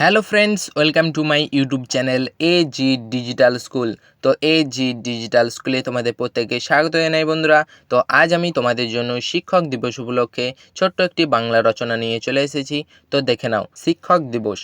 Hello friends welcome to my YouTube channel A G Digital School তো A G digital স্কুলে তোমাদের প্রত্যেককে স্বাগত জানাই বন্ধুরা। তো আজ আমি তোমাদের জন্য শিক্ষক দিবস উপলক্ষে ছোট্ট একটি বাংলা রচনা নিয়ে চলে এসেছি। তো দেখে নাও, শিক্ষক দিবস।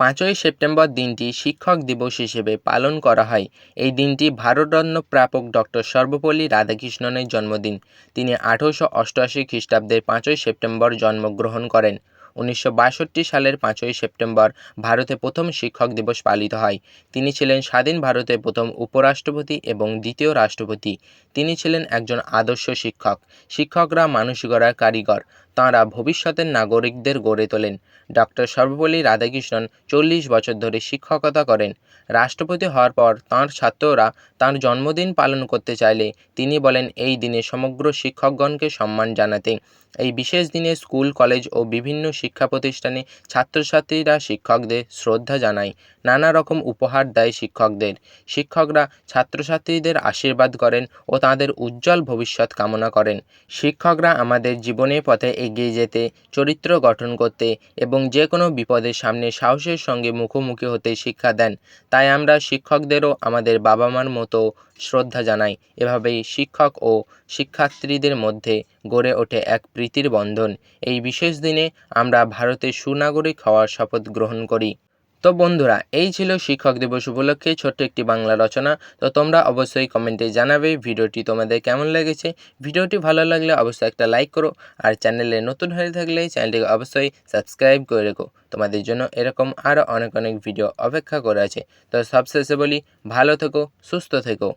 পাঁচই সেপ্টেম্বর দিনটি শিক্ষক দিবস হিসেবে পালন করা হয়। এই দিনটি ভারতরত্ন প্রাপক ডক্টর সর্বপল্লী রাধাকৃষ্ণনের জন্মদিন। তিনি আঠেরোশো অষ্টআশি খ্রিস্টাব্দের পাঁচই সেপ্টেম্বর জন্মগ্রহণ করেন। উনিশশো বাষট্টি সালের পাঁচই সেপ্টেম্বর ভারতে প্রথম শিক্ষক দিবস পালিত হয়। তিনি ছিলেন স্বাধীন ভারতের প্রথম উপরাষ্ট্রপতি এবং দ্বিতীয় রাষ্ট্রপতি। তিনি ছিলেন একজন আদর্শ শিক্ষক। শিক্ষকরা মানুষ কারিগর। তাঁরা ভবিষ্যতের নাগরিকদের গড়ে তোলেন। ডক্টর সর্বপল্লী রাধাকৃষ্ণন চল্লিশ বছর ধরে শিক্ষকতা করেন। রাষ্ট্রপতি হওয়ার পর তাঁর ছাত্ররা তাঁর জন্মদিন পালন করতে চাইলে তিনি বলেন, এই দিনে সমগ্র শিক্ষকগণকে সম্মান জানাতে। এই বিশেষ দিনে স্কুল, কলেজ ও বিভিন্ন শিক্ষা প্রতিষ্ঠানে ছাত্রছাত্রীরা শিক্ষকদের শ্রদ্ধা জানায়। নানা রকম উপহার দেয় শিক্ষকদের। শিক্ষকরা ছাত্রছাত্রীদের আশীর্বাদ করেন ও তাদের উজ্জ্বল ভবিষ্যৎ কামনা করেন। শিক্ষকরা আমাদের জীবনের পথে এগিয়ে যেতে, চরিত্র গঠন করতে এবং যে কোনো বিপদের সামনে সাহসের সঙ্গে মুখোমুখি হতে শিক্ষা দেন। তাই আমরা শিক্ষকদেরও আমাদের বাবা মার মতো শ্রদ্ধা জানাই। এভাবেই শিক্ষক ও শিক্ষার্থীদের মধ্যে গড়ে ওঠে এক প্রীতির বন্ধন। এই বিশেষ দিনে আমরা ভারতের সুনাগরিক হওয়ার শপথ গ্রহণ করি। তো বন্ধুরা, এই ছিল শিক্ষক দিবস উপলক্ষে ছোট্ট একটি বাংলা রচনা। তো তোমরা অবশ্যই কমেন্টে জানাবে ভিডিওটি তোমাদের কেমন লেগেছে। ভিডিওটি ভালো লাগলে অবশ্যই একটা লাইক করো আর চ্যানেলে নতুন হয়ে থাকলে চ্যানেলটিকে অবশ্যই সাবস্ক্রাইব করে রেখো। তোমাদের জন্য এরকম আরও অনেক অনেক ভিডিও অপেক্ষা করে আছে। তো সবশেষে বলি, ভালো থেকো, সুস্থ থেকো।